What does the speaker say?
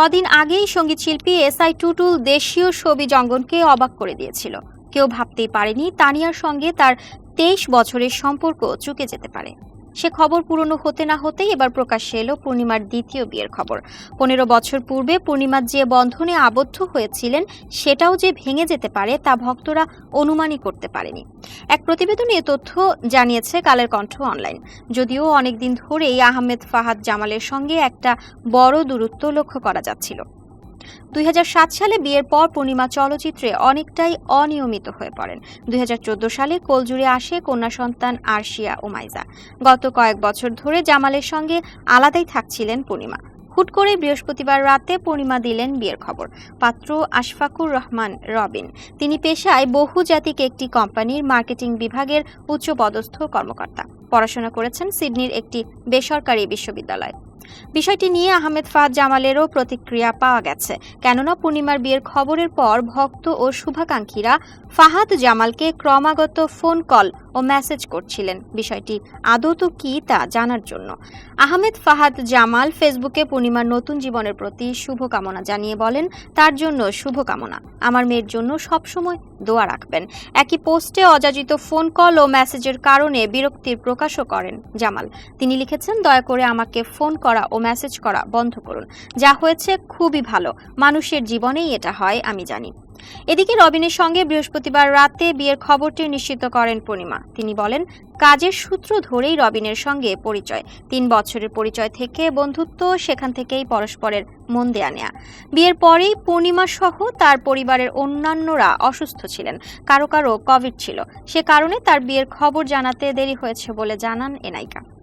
কদিন আগেই সংগীত শিল্পী এস আই টুটুল দেশীয় ছবি জঙ্গনকে অবাক করে দিয়েছিল। কেউ ভাবতেই পারেনি তানিয়ার সঙ্গে তার তেইশ বছরের সম্পর্ক চুকে যেতে পারে। সে খবর পুরনো হতে না হতেই এবার প্রকাশ্যে এলো পূর্ণিমার দ্বিতীয় বিয়ের খবর। পনেরো বছর পূর্বে পূর্ণিমার যে বন্ধনে আবদ্ধ হয়েছিলেন, সেটাও যে ভেঙে যেতে পারে, তা ভক্তরা অনুমানই করতে পারেনি। এক প্রতিবেদনে এ তথ্য জানিয়েছে কালের কণ্ঠ অনলাইন। যদিও অনেকদিন ধরেই আহমেদ ফাহাদ জামালের সঙ্গে একটা বড় দূরত্ব লক্ষ্য করা যাচ্ছিল। দুই হাজার সাত সালে বিয়ের পর পূর্ণিমা চলচ্চিত্রে অনেকটাই অনিয়মিত হয়ে পড়েন। দুই হাজার চোদ্দ সালে কোলজুড়ে আসে কন্যা সন্তান আরশিয়া ওমাইজা গত কয়েক বছর ধরে জামালের সঙ্গে আলাদাই থাকছিলেন পূর্ণিমা। হুট করে বৃহস্পতিবার রাতে পূর্ণিমা দিলেন বিয়ের খবর। পাত্র আশফাকুর রহমান রবিন। তিনি পেশায় বহুজাতিক একটি কোম্পানির মার্কেটিং বিভাগের উচ্চপদস্থ কর্মকর্তা। পড়াশোনা করেছেন সিডনির একটি বেসরকারি বিশ্ববিদ্যালয়। বিষয়টি নিয়ে আহমেদ ফাহাদ জামালেরও প্রতিক্রিয়া পাওয়া গেছে। কেননা পূর্ণিমার বিয়ের খবরের পর ভক্ত ও শুভাকাঙ্ক্ষীরা ফাহাদ জামালকে ক্রমাগত ফোন কল ও মেসেজ করছিলেন। বিষয়টি আদৌ তো কি তা জানার জন্য। আহমেদ ফাহাদ জামাল ফেসবুকে পূর্ণিমার নতুন জীবনের প্রতি শুভকামনা জানিয়ে বলেন, তার জন্য শুভকামনা। আমার মেয়ের জন্য সবসময় দোয়া রাখবেন। একই পোস্টে অযাচিত ফোন কল ও মেসেজের কারণে বিরক্তির প্রকাশও করেন জামাল। তিনি লিখেছেন, দয়া করে আমাকে ফোন করা ও মেসেজ করা বন্ধ করুন। যা হয়েছে খুবই ভালো। মানুষের জীবনেই এটা হয়, আমি জানি। এদিকে রবিনের সঙ্গে বৃহস্পতিবার রাতে বিয়ের খবরটি নিশ্চিত করেন পূর্ণিমা। তিনি বলেন, কাজের সূত্র ধরেই রবিনের সঙ্গে পরিচয়। তিন বছরের পরিচয় থেকে বন্ধুত্ব সেখান থেকেই পরস্পরের মন দেয়া নেয়া। বিয়ের পরেই পূর্ণিমা সহ তার পরিবারের অন্যান্যরা অসুস্থ ছিলেন। কারও কারও কোভিড ছিল। সে কারণে তার বিয়ের খবর জানাতে দেরি হয়েছে বলে জানান এনাইকা